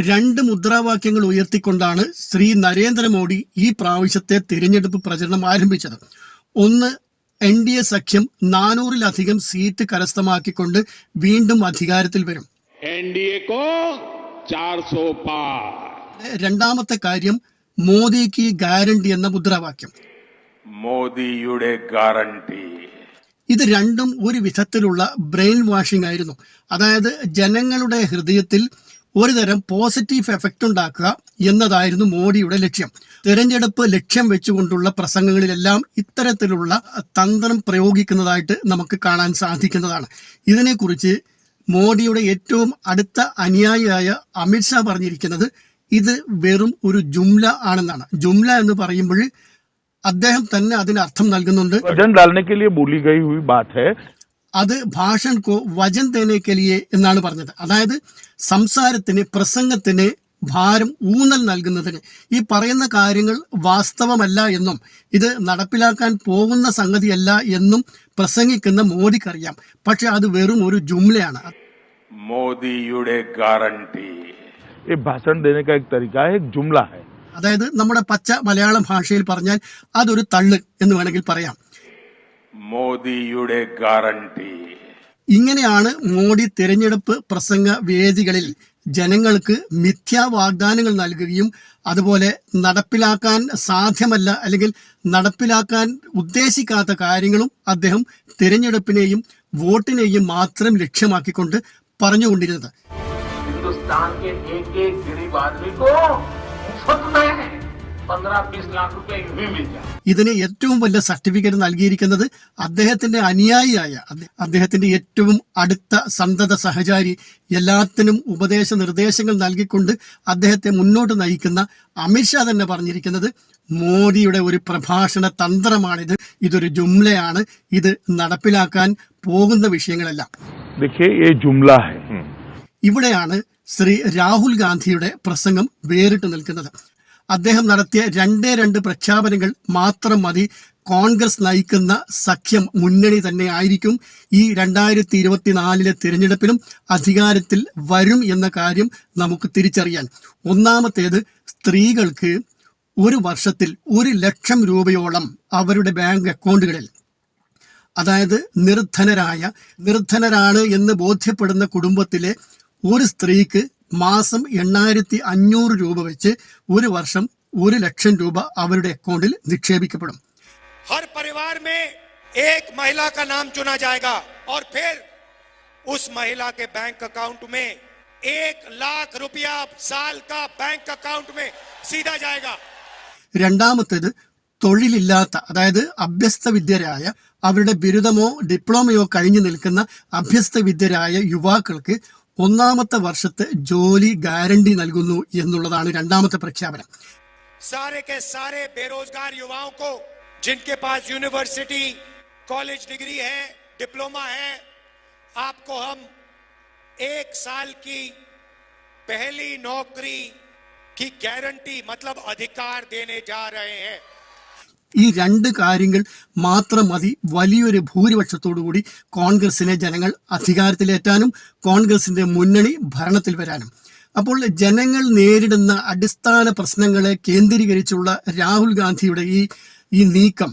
രണ്ട് മുദ്രാവാക്യങ്ങൾ ഉയർത്തിക്കൊണ്ടാണ് ശ്രീ നരേന്ദ്രമോദി ഈ പ്രാവശ്യത്തെ തിരഞ്ഞെടുപ്പ് പ്രചരണം ആരംഭിച്ചത്. ഒന്ന് എൻ ഡി എ സഖ്യം നാനൂറിലധികം സീറ്റ് കരസ്ഥമാക്കിക്കൊണ്ട് വീണ്ടും അധികാരത്തിൽ വരും. രണ്ടാമത്തെ കാര്യം മോദിക്ക് ഗ്യാരണ്ടി എന്ന മുദ്രാവാക്യം. മോദിയുടെ ഗ്യാരണ്ടി. ഇത് രണ്ടും ഒരു വിധത്തിലുള്ള ബ്രെയിൻ വാഷിംഗ് ആയിരുന്നു. അതായത് ജനങ്ങളുടെ ഹൃദയത്തിൽ ഒരു തരം പോസിറ്റീവ് എഫക്റ്റ് ഉണ്ടാക്കുക എന്നതായിരുന്നു മോഡിയുടെ ലക്ഷ്യം. തെരഞ്ഞെടുപ്പ് ലക്ഷ്യം വെച്ചുകൊണ്ടുള്ള പ്രസംഗങ്ങളിലെല്ലാം ഇത്തരത്തിലുള്ള തന്ത്രം പ്രയോഗിക്കുന്നതായിട്ട് നമുക്ക് കാണാൻ സാധിക്കുന്നതാണ്. ഇതിനെക്കുറിച്ച് മോഡിയുടെ ഏറ്റവും അടുത്ത അനുയായിയായ അമിത്ഷാ പറഞ്ഞിരിക്കുന്നത് ഇത് വെറും ഒരു ജുംല ആണെന്നാണ്. ജുംല എന്ന് പറയുമ്പോൾ അദ്ദേഹം തന്നെ അതിന് അർത്ഥം നൽകുന്നുണ്ട് അത് ഭാഷൻ കോ വചൻ തേനേക്കലിയെ എന്നാണ് പറഞ്ഞത്. അതായത് സംസാരത്തിന് പ്രസംഗത്തിന് ഭാരം ഊന്നൽ നൽകുന്നതിന്. ഈ പറയുന്ന കാര്യങ്ങൾ വാസ്തവമല്ല എന്നും ഇത് നടപ്പിലാക്കാൻ പോകുന്ന സംഗതിയല്ല എന്നും പ്രസംഗിക്കുന്ന മോദിക്കറിയാം. പക്ഷെ അത് വെറും ഒരു ജുംലയാണ്. മോദിയുടെ ഗ്യാരണ്ടി. ഭാഷണം ജുംല. അതായത് നമ്മുടെ പച്ച മലയാള ഭാഷയിൽ പറഞ്ഞാൽ അതൊരു തള്ള് എന്ന് വേണമെങ്കിൽ പറയാം. മോദിയുടെ ഗ്യാരണ്ടി ഇങ്ങനെയാണ് മോഡി തെരഞ്ഞെടുപ്പ് പ്രസംഗ വേദികളിൽ ജനങ്ങൾക്ക് മിഥ്യാ വാഗ്ദാനങ്ങൾ നൽകുകയും അതുപോലെ നടപ്പിലാക്കാൻ സാധ്യമല്ല അല്ലെങ്കിൽ നടപ്പിലാക്കാൻ ഉദ്ദേശിക്കാത്ത കാര്യങ്ങളും അദ്ദേഹം തിരഞ്ഞെടുപ്പിനെയും വോട്ടിനെയും മാത്രം ലക്ഷ്യമാക്കിക്കൊണ്ട് പറഞ്ഞുകൊണ്ടിരുന്നത്. ഹിന്ദുസ്ഥാൻ ഇതിന് ഏറ്റവും വലിയ സർട്ടിഫിക്കറ്റ് നൽകിയിരിക്കുന്നത് അദ്ദേഹത്തിന്റെ അനുയായിയായ അദ്ദേഹത്തിന്റെ ഏറ്റവും അടുത്ത സന്തത സഹചാരി എല്ലാത്തിനും ഉപദേശ നിർദ്ദേശങ്ങൾ നൽകിക്കൊണ്ട് അദ്ദേഹത്തെ മുന്നോട്ട് നയിക്കുന്ന അമിത്ഷാ തന്നെ പറഞ്ഞിരിക്കുന്നത് മോദിയുടെ ഒരു പ്രഭാഷണ തന്ത്രമാണിത്. ഇതൊരു ജുംലയാണ്. ഇത് നടപ്പിലാക്കാൻ പോകുന്ന വിഷയങ്ങളല്ല. ഇവിടെയാണ് ശ്രീ രാഹുൽ ഗാന്ധിയുടെ പ്രസംഗം വേറിട്ട് നിൽക്കുന്നത്. അദ്ദേഹം നടത്തിയ രണ്ടേ രണ്ട് പ്രഖ്യാപനങ്ങൾ മാത്രം മതി. കോൺഗ്രസ് നയിക്കുന്ന സഖ്യം മുന്നണി തന്നെ ആയിരിക്കും. ഈ രണ്ടായിരത്തി ഇരുപത്തിനാലിലെ തിരഞ്ഞെടുപ്പിലും അധികാരത്തിൽ വരും എന്ന കാര്യം നമുക്ക് തിരിച്ചറിയാൻ. ഒന്നാമത്തേത് സ്ത്രീകൾക്ക് ഒരു വർഷത്തിൽ ഒരു ലക്ഷം രൂപയോളം അവരുടെ ബാങ്ക് അക്കൗണ്ടുകളിൽ അതായത് നിർധനരായ നിർധനരാണ് എന്ന് ബോധ്യപ്പെടുന്ന കുടുംബത്തിലെ ഒരു സ്ത്രീക്ക് മാസം എണ്ണായിരത്തി അഞ്ഞൂറ് രൂപ വെച്ച് ഒരു വർഷം ഒരു ലക്ഷം രൂപ അവരുടെ അക്കൗണ്ടിൽ നിക്ഷേപിക്കപ്പെടും हर परिवार में एक महिला का नाम चुना जाएगा और फिर उस महिला के बैंक अकाउंट में एक लाख रुपया साल का बैंक अकाउंट में सीधा जाएगा രണ്ടാമത്തേത് തൊഴിലില്ലാത്ത അതായത് അഭ്യസ്ത വിദ്യരായ അവരുടെ ബിരുദമോ ഡിപ്ലോമയോ കഴിഞ്ഞു നിൽക്കുന്ന അഭ്യസ്ത വിദ്യരായ യുവാക്കൾക്ക് ഒന്നാമത്തെ വർഷത്തെ ജോലി ഗ്യാരണ്ടി നൽകുന്നു എന്നുള്ളതാണ് രണ്ടാമത്തെ പ്രഖ്യാപനം सारे के सारे बेरोजगार युवाओं को जिनके पास यूनिवर्सिटी कॉलेज डिग्री है डिप्लोमा है आपको हम एक साल की पहली नौकरी की गारंटी मतलब अधिकार देने जा रहे हैं ഈ രണ്ട് കാര്യങ്ങൾ മാത്രം മതി. വലിയൊരു കൂടി കോൺഗ്രസിനെ ജനങ്ങൾ അധികാരത്തിലേറ്റാനും കോൺഗ്രസിന്റെ മുന്നണി ഭരണത്തിൽ വരാനും. അപ്പോൾ ജനങ്ങൾ നേരിടുന്ന അടിസ്ഥാന പ്രശ്നങ്ങളെ കേന്ദ്രീകരിച്ചുള്ള രാഹുൽ ഗാന്ധിയുടെ ഈ ഈ നീക്കം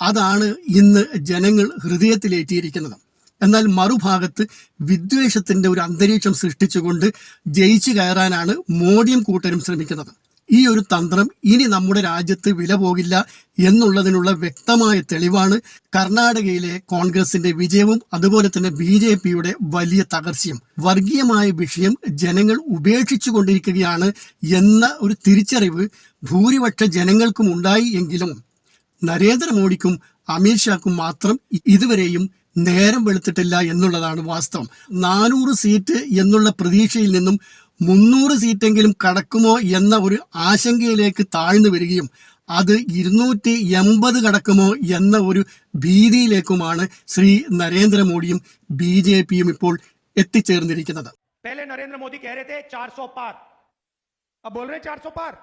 അതാണ് ഇന്ന് ജനങ്ങൾ ഹൃദയത്തിലേറ്റിയിരിക്കുന്നത്. എന്നാൽ മറുഭാഗത്ത് വിദ്വേഷത്തിന്റെ ഒരു അന്തരീക്ഷം സൃഷ്ടിച്ചുകൊണ്ട് ജയിച്ചു കയറാനാണ് മോഡിയും കൂട്ടരും ശ്രമിക്കുന്നത്. ഈ ഒരു തന്ത്രം ഇനി നമ്മുടെ രാജ്യത്ത് വില പോകില്ല എന്നുള്ളതിനുള്ള വ്യക്തമായ തെളിവാണ് കർണാടകയിലെ കോൺഗ്രസിന്റെ വിജയവും അതുപോലെ തന്നെ ബി ജെ പിയുടെ വലിയ തകർച്ചയും. വർഗീയമായ വിഷയം ജനങ്ങൾ ഉപേക്ഷിച്ചു കൊണ്ടിരിക്കുകയാണ് എന്ന ഒരു തിരിച്ചറിവ് ഭൂരിപക്ഷ ജനങ്ങൾക്കും ഉണ്ടായി എങ്കിലും നരേന്ദ്രമോദിക്കും അമിത്ഷാക്കും മാത്രം ഇതുവരെയും നേരം വെളുത്തിട്ടില്ല എന്നുള്ളതാണ് വാസ്തവം. നാനൂറ് സീറ്റ് എന്നുള്ള പ്രതീക്ഷയിൽ നിന്നും മുന്നൂറ് സീറ്റെങ്കിലും കടക്കുമോ എന്ന ഒരു ആശങ്കയിലേക്ക് താഴ്ന്നു വരികയും അത് ഇരുന്നൂറ്റി എൺപത് കടക്കുമോ എന്ന ഒരു ഭീതിയിലേക്കുമാണ് ശ്രീ നരേന്ദ്രമോദിയും ബി ജെ പിയും ഇപ്പോൾ എത്തിച്ചേർന്നിരിക്കുന്നത് पहले नरेंद्र मोदी कह रहे थे 400 पार अब बोल रहे हैं 400 पार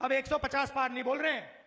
अब 150 पार नहीं बोल रहे हैं